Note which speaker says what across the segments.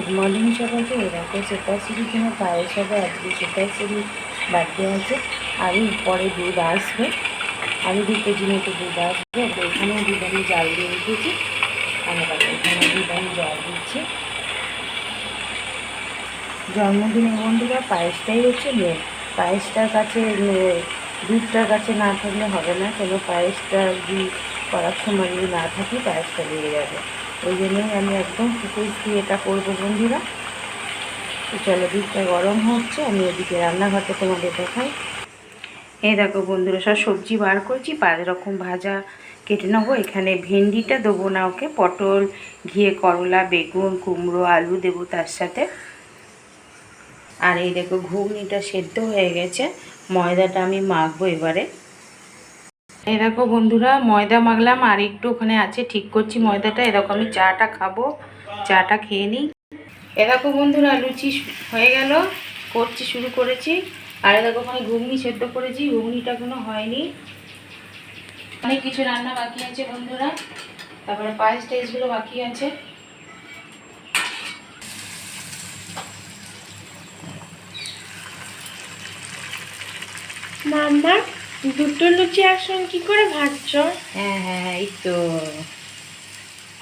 Speaker 1: Good morning সবাইকে এরকম সেটাশ্রী জন্য পায়েস হবে আজকে সেটাশ্রী বার্থডে আছে। আরও পরে দুধ আসবে। আরও দু কেজি মতো দুধ আসবে তো এখানেও দুধ আমি জাল দিয়ে রেখেছি। আমি দেখো এখানে দুধ আমি জল দিচ্ছি। জন্মদিনের বন্ধুরা, পায়েসটাই হচ্ছে মেন পায়েসটার কাছে দুধটার কাছে না থাকলে হবে না। কেন? পায়েসটা যদি করার সময় যদি না থাকি, পায়েসটা লেগে যাবে। ওই জন্যই আমি একদম ফুকুস দিয়ে এটা করব বন্ধুরা। তো চলো দিকটা গরম হচ্ছে, আমি এদিকে রান্নাঘরটা তোমাদের দেখাই। এই দেখো বন্ধুরা, সব সবজি বার করছি, পাঁচ রকম ভাজা কেটে নেব। এখানে ভেন্ডিটা দেবো না ওকে, পটল, ঘিয়ে করলা, বেগুন, কুমড়ো, আলু দেবো তার সাথে। আর এই দেখো, ঘুগনিটা সেদ্ধ হয়ে গেছে, ময়দাটা আমি মাখবো এবারে। এই দেখো বন্ধুরা, ময়দা মাখলাম আর একটু ওখানে আছে, ঠিক করছি ময়দাটা। এরকম আমি চাটা খাব, চাটা খেয়ে নিই। এ দেখো বন্ধুরা, লুচি হয়ে গেল, করছি, শুরু করেছি। আর দেখো ওখানে ঘুগনি সেদ্ধ করেছি, ঘুগনিটা কোনো হয়নি। অনেক কিছু রান্না বাকি আছে বন্ধুরা। তারপরে পায়েস টাইসগুলো বাকি আছে।
Speaker 2: মাম্মা? দুটো লুচি একসঙ্গে কি করে ভাজছ?
Speaker 1: হ্যাঁ হ্যাঁ হ্যাঁ এই তো।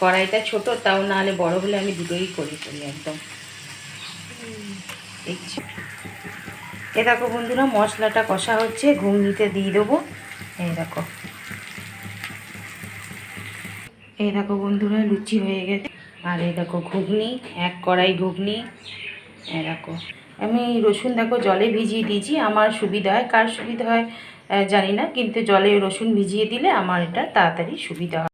Speaker 1: কড়াইটা ছোট তাও না হলে বড় হলে আমি দুটোই করি করি একদম। দেখছি এ দেখো বন্ধুরা মশলাটা কষা হচ্ছে ঘুগনিতে দিয়ে দেবো। এই দেখো। এই দেখো বন্ধুরা লুচি হয়ে গেছে। আর এই দেখো ঘুগনি এক কড়াই ঘুগনি। এই দেখো। আমি রসুন দেখো জলে ভিজিয়ে দিয়েছি আমার সুবিধা হয়। কার সুবিধা হয়? জানি না কিন্তু জলে রসুন ভিজিয়ে দিলে আমার এটা তাড়াতাড়ি সুবিধা হয়।